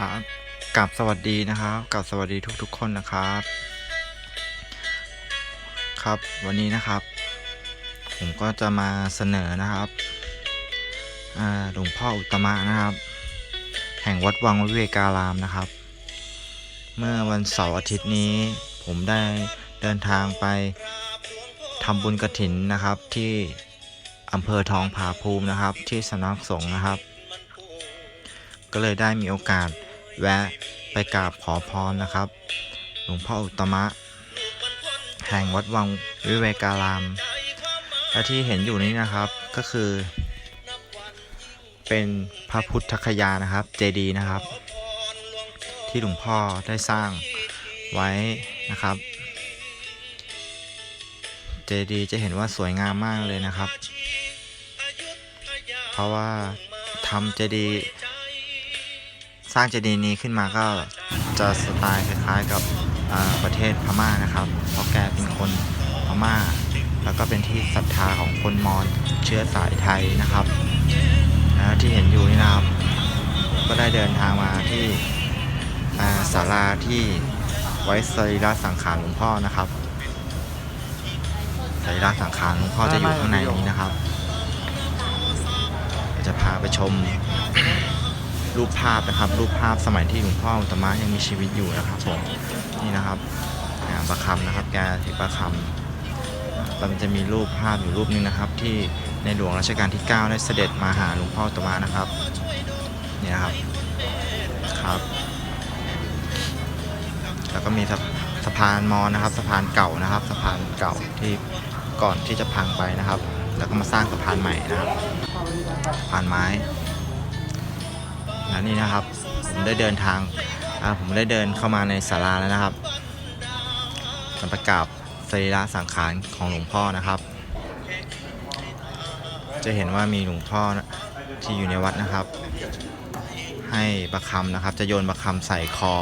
ครับกับสวัสดีนะครับกับสวัสดีทุกๆคนนะครับ ครับวันนี้นะครับ ผมก็จะมาเสนอนะครับหลวงพ่ออุตตมะนะครับ แห่งวัดวังวิเวการามนะครับ เมื่อวันเสาร์อาทิตย์นี้ ผมได้เดินทางไปทำบุญกระถินนะครับที่อำเภอทองผาภูมินะครับ ที่สำนักสงฆ์นะครับ ก็เลยได้มีโอกาส แวะไปกราบขอพรนะครับ หลวงพ่ออุตมะ แห่งวัดวังวิเวการาม และที่เห็นอยู่นี้นะครับก็คือ เป็นพระพุทธคยานะครับ เจดีย์นะครับ ที่หลวงพ่อได้สร้างไว้นะครับ เจดีย์จะเห็นว่าสวยงามมากเลยนะครับ เพราะว่าทำเจดีย์ สร้างเจดีย์นี้ขึ้นมาก็จะสไตล์คล้ายๆกับประเทศพม่านะครับ เพราะแกเป็นคนพม่า แล้วก็เป็นที่ศรัทธาของคนมอญเชื้อสายไทยนะครับนะที่เห็นอยู่นี่นะครับ ก็ได้เดินทางมาที่ศาลาที่ไว้สรีระสังขารหลวงพ่อนะครับสรีระสังขารหลวงพ่อจะอยู่ข้างในนี้นะครับจะพาไปชม รูปภาพนะครับ รูปภาพสมัยที่หลวงพ่ออุตมะยังมีชีวิตอยู่นะครับผมนี่นะครับประคำนะครับแกถือประคำแล้วมันจะมีรูปภาพอยู่รูปนึงนะครับ ที่ในหลวงรัชกาลที่ 9 ได้เสด็จมาหาหลวงพ่ออุตมะนะครับนี่นะครับครับแล้วก็มีสะสะพานมอนะครับสะพานเก่านะครับสะพานเก่าที่ก่อนที่จะพังไปนะครับ แล้วก็มาสร้างสะพานใหม่นะครับสะพานไม้ แล้วนี่นะครับ ผมได้เดินทางผมได้เดินเข้ามาในศาลาแล้วนะครับจะประกาบสรีระสังขารของหลวงพ่อนะครับ จะเห็นว่ามีหลวงพ่อที่อยู่ในวัดนะครับ ให้ประคำนะครับ จะโยนประคำใส่คอ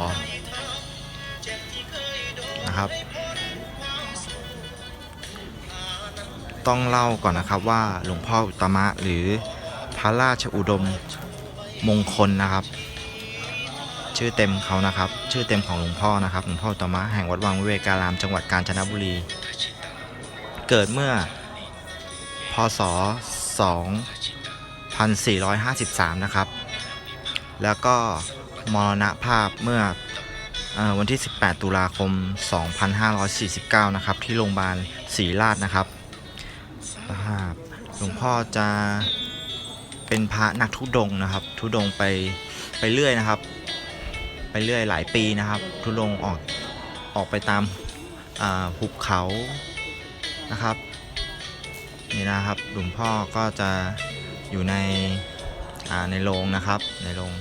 นะครับ ต้องเล่าก่อนนะครับว่าหลวงพ่ออุตตมะหรือพระราชอุดม มงคลนะครับ ชื่อเต็มเขานะครับ ชื่อเต็มของหลวงพ่อนะครับหลวงพ่อตมะแห่งวัดวังวิเวการามจังหวัดกาญจนบุรี เกิดเมื่อ พศ 2453 นะครับ แล้วก็มรณภาพเมื่อวันที่ 18 ตุลาคม 2549 นะครับ ที่โรงพยาบาลศรีราชนะครับหลวงพ่อจะ เป็นพระนักทุดงนะครับ ทุดงไปไปเรื่อยนะครับ ไปเรื่อยหลายปีนะครับ ทุดงออกออกไปตามหุบเขานะครับนี่นะครับหลวงพ่อก็จะอยู่ในในโรงนะครับ ในโรง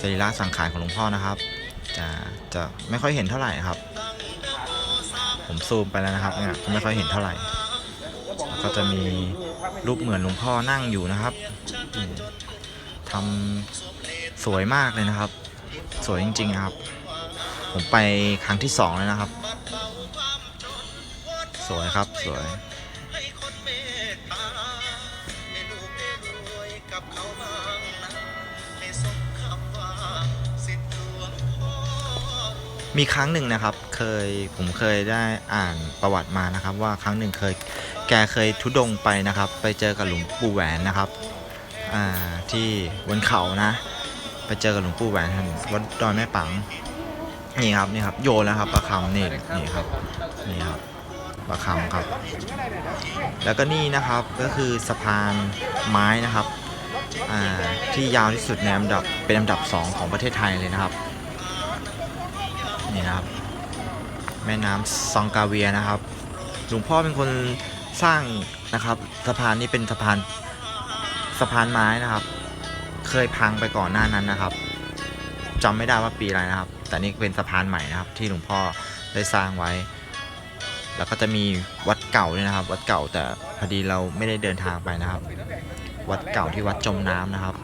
สรีระสังขารของหลวงพ่อนะครับ จะจะไม่ค่อยเห็นเท่าไหร่ครับ ผมซูมไปแล้วนะครับเนี่ยไม่ค่อยเห็นเท่าไหร่แล้วก็จะมี รูปเหมือนหลวงพ่อนั่งอยู่นะครับทำสวยมากเลยนะครับ สวยจริงๆนะครับ ผมไปครั้งที่สองแล้วนะครับ สวยครับสวยมีครั้งหนึ่งนะครับ เคยผมเคยได้อ่านประวัติมานะครับ ว่าครั้งหนึ่งเคย แกเคยทุดงไปนะครับ ไปเจอกับหลวงปู่แหวนนะครับที่บนเขานะ ไปเจอกับหลวงปู่แหวนวัดดอยแม่ปังนี่ครับนี่ครับโยนแล้วครับประคำนี่นี่ครับนี่ครับประคำครับ แล้วก็นี่นะครับก็คือสะพานไม้นะครับที่ยาวที่สุดในอันดับเป็นอันดับสองของประเทศไทยเลยนะครับนี่นะครับ แม่น้ำซองกาเวียนะครับ หลวงพ่อเป็นคน สร้างนะครับ สะพานนี้เป็นสะพานสะพานไม้นะครับ เคยพังไปก่อนหน้านั้นนะครับจำไม่ได้ว่าปีอะไรนะครับ แต่นี่เป็นสะพานใหม่นะครับ ที่หลวงพ่อได้สร้างไว้ แล้วก็จะมีวัดเก่าด้วยนะครับ วัดเก่าแต่พอดีเราไม่ได้เดินทางไปนะครับ วัดเก่าที่วัดจมน้ำนะครับ